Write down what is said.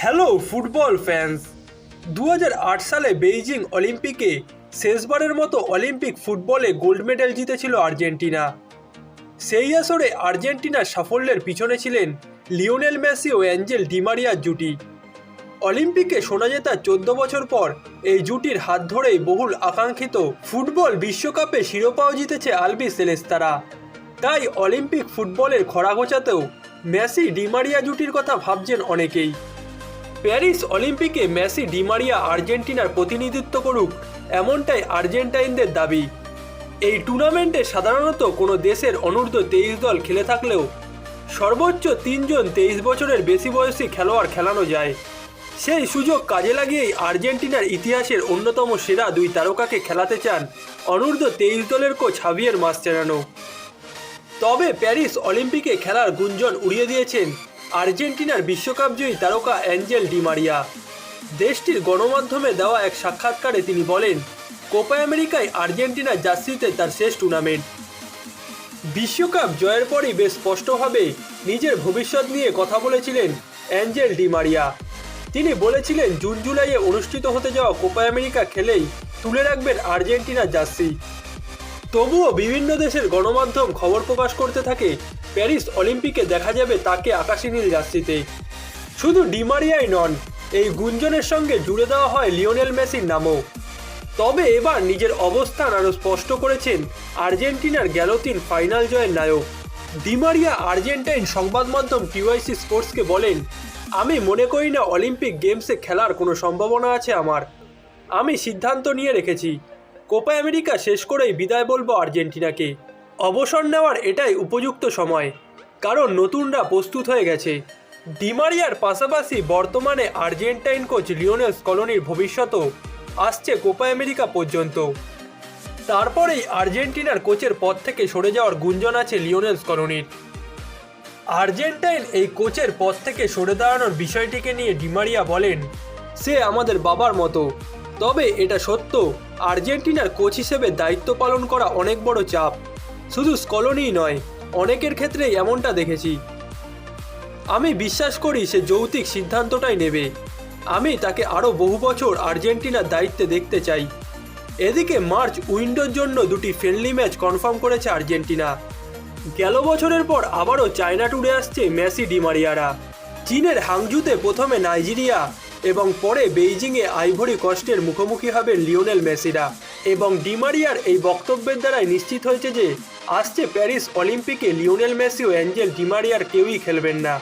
Hello football fans. দু হাজার আট সালে বেইজিং অলিম্পিকে শেষবারের মতো অলিম্পিক ফুটবলে গোল্ড মেডেল জিতেছিল আর্জেন্টিনা। সেই আসরে আর্জেন্টিনার সাফল্যের পিছনে ছিলেন লিওনেল মেসি ও অ্যাঞ্জেল ডিমারিয়ার জুটি। অলিম্পিকে সোনা জেতার চোদ্দ বছর পর এই জুটির হাত ধরেই বহুল আকাঙ্ক্ষিত ফুটবল বিশ্বকাপে শিরোপাও জিতেছে আলবি সেলেস্তারা। তাই অলিম্পিক ফুটবলের খরা ঘোচাতেও মেসি ডিমারিয়া জুটির কথা ভাবছেন অনেকেই। প্যারিস অলিম্পিকে মেসি ডিমারিয়া আর্জেন্টিনার প্রতিনিধিত্ব করুক, এমনটাই আর্জেন্টাইনদের দাবি। এই টুর্নামেন্টে সাধারণত কোনো দেশের অনূর্ধ্ব তেইশ দল খেলে থাকলেও সর্বোচ্চ তিনজন তেইশ বছরের বেশি বয়সী খেলোয়াড় খেলানো যায়। সেই সুযোগ কাজে লাগিয়েই আর্জেন্টিনার ইতিহাসের অন্যতম সেরা দুই তারকাকে খেলাতে চান অনূর্ধ্ব তেইশ দলের কোচ হাভিয়ের মাস্টেরানো। তবে প্যারিস অলিম্পিকে খেলার গুঞ্জন উড়িয়ে দিয়েছেন আর্জেন্টিনার বিশ্বকাপ জয়ী তারকা অ্যাঞ্জেল ডিমারিয়া দেশটির গণমাধ্যমে দেওয়া এক সাক্ষাৎকারে তিনি বলেন, কোপা আমেরিকায় আর্জেন্টিনার জার্সিতে তার শেষ টুর্নামেন্ট। বিশ্বকাপ জয়ের পরই বেশ স্পষ্টভাবে নিজের ভবিষ্যৎ নিয়ে কথা বলেছিলেন অ্যাঞ্জেল ডিমারিয়া তিনি বলেছিলেন, জুন জুলাইয়ে অনুষ্ঠিত হতে যাওয়া কোপা আমেরিকা খেলেই তুলে রাখবেন আর্জেন্টিনার জার্সি। তবুও বিভিন্ন দেশের গণমাধ্যম খবর প্রকাশ করতে থাকে প্যারিস অলিম্পিকে দেখা যাবে তাকে আকাশি নীল জার্সিতে শুধু ডিমারিয়াই নন, এই গুঞ্জনের সঙ্গে জুড়ে দেওয়া হয় লিওনেল মেসির নামও। তবে এবার নিজের অবস্থান আরও স্পষ্ট করেছেন আর্জেন্টিনার গ্যালোতিন ফাইনাল জয়ের নায়ক। ডিমারিয়া আর্জেন্টাইন সংবাদ মাধ্যম টিওয়াইসি স্পোর্টসকে বলেন, আমি মনে করি না অলিম্পিক গেমসে খেলার কোনো সম্ভাবনা আছে আমার। আমি সিদ্ধান্ত নিয়ে রেখেছি। কোপা আমেরিকা শেষ করেই বিদায় বলব আর্জেন্টিনাকে। অবসর নেওয়ার এটাই উপযুক্ত সময়। কারণ নতুনরা প্রস্তুত হয়ে গেছে। ডিমারিয়ার পাশাপাশি বর্তমানে আর্জেন্টাইন কোচ লিওনেল স্কলনির ভবিষ্যতও আসছে কোপা আমেরিকা পর্যন্ত। তারপরেই আর্জেন্টিনার কোচের পদ থেকে সরে যাওয়ার গুঞ্জন আছে লিওনেল স্কলনির। আর্জেন্টাইন এই কোচের পদ থেকে সরে দাঁড়ানোর বিষয়টিকে নিয়ে ডিমারিয়া বলেন, সে আমাদের বাবার মতো। তবে এটা সত্য আর্জেন্টিনার কোচ হিসেবে দায়িত্ব পালন করা অনেক বড় চাপ। শুধু স্কলনিই নয়, অনেকের ক্ষেত্রেই এমনটা দেখেছি। আমি বিশ্বাস করি সে যৌতিক সিদ্ধান্তটাই নেবে। আমি তাকে আরও বহু বছর আর্জেন্টিনার দায়িত্বে দেখতে চাই। এদিকে মার্চ উইন্ডোর জন্য দুটি ফ্রেন্ডলি ম্যাচ কনফার্ম করেছে আর্জেন্টিনা। গেল বছরের পর আবারও চায়না ট্যুরে আসছে মেসি ডিমারিয়ারা চীনের হাংজুতে প্রথমে নাইজেরিয়া এবং পরে বেইজিংয়ে আইভরি কস্টের মুখোমুখি হবে লিওনেল মেসিরা। এবং ডিমারিয়ার এই বক্তব্যের দ্বারাই নিশ্চিত হয়েছে যে আসছে প্যারিস অলিম্পিকে লিওনেল মেসি ও অ্যাঞ্জেল ডিমারিয়ার কেউই খেলবেন না।